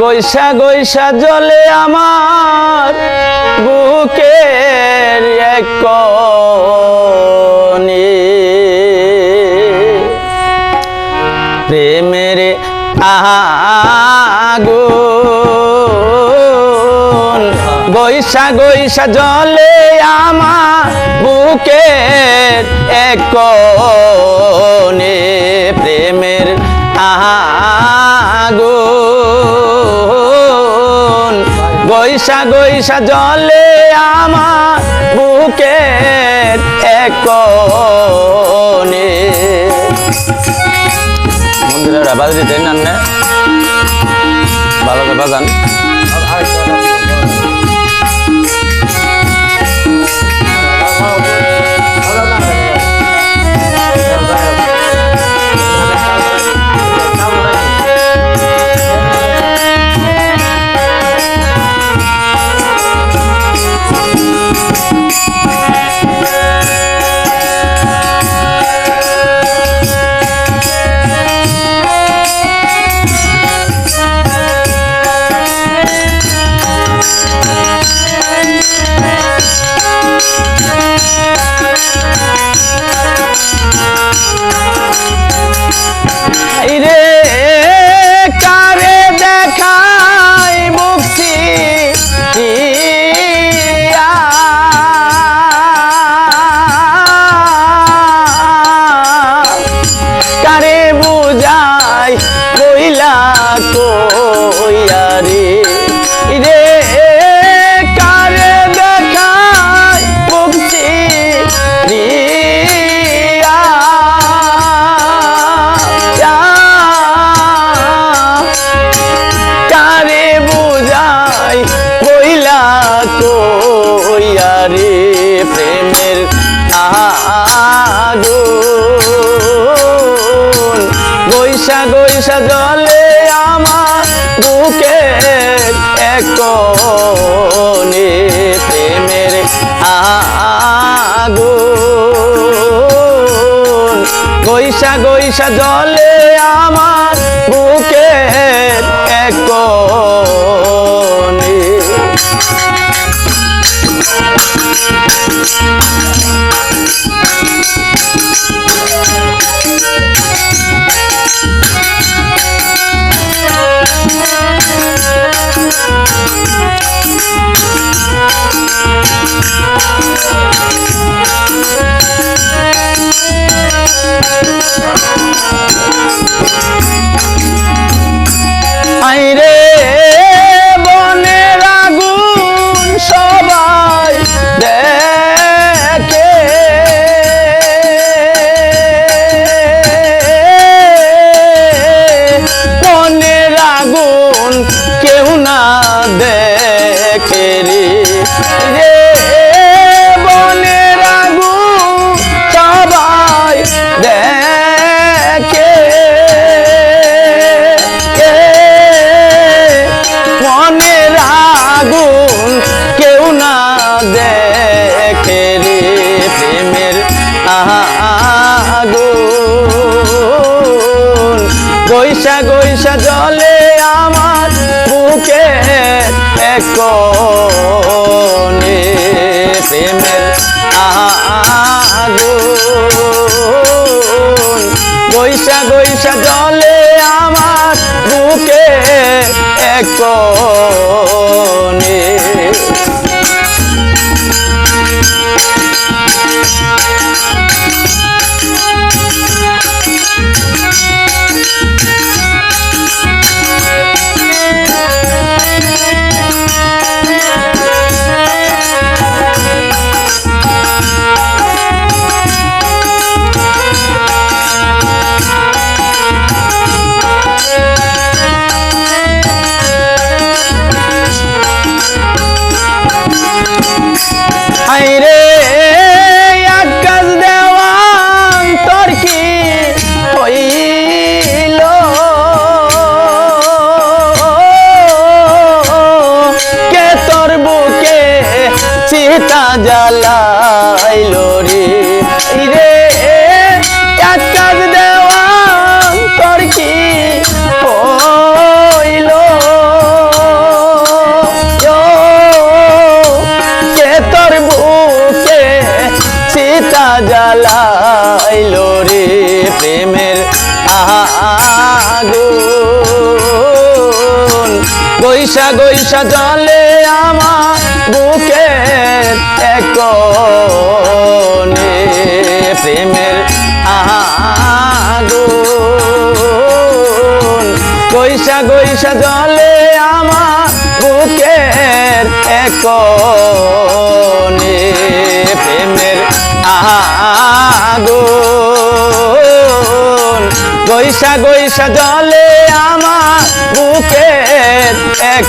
গৈসা গৈসা জলে আমার বুকের এক। প্রেমের আগুন। গৈসা গৈসা জলে আমার বুকের এক প্রেমের আগুন। গৈসা গৈসা জলে আমার বুকের এক মন্দিরের আবাজ দিতেন না। ভালো করে বাজান। প্রেমের আগুন। গৈসা গৈসা জলে আমার বুকে এক প্রেমের আগুন। গৈসা গৈসা জলে আমার বুকে এক দেখে রে। রে বনের আগুন সবাই দেখে। মনের আগুন কেউ না দেখে রে প্রেমের আগুন। গৈসা গৈসা জলে কোণে প্রেমের আগুন। গৈসা গৈসা জলে আমার বুকে এক রে আকাশ দেওয়ান তোর কি হইল? কে তোর বুকে চিতা জ্বালা? প্রেমের আগুন। গৈসা গৈসা জলে আমার বুকের এক প্রেমের আগুন। গৈসা গৈসা জলে আমার বুকের এক পাগল গৈসা গৈসা জলে আমার বুকে এক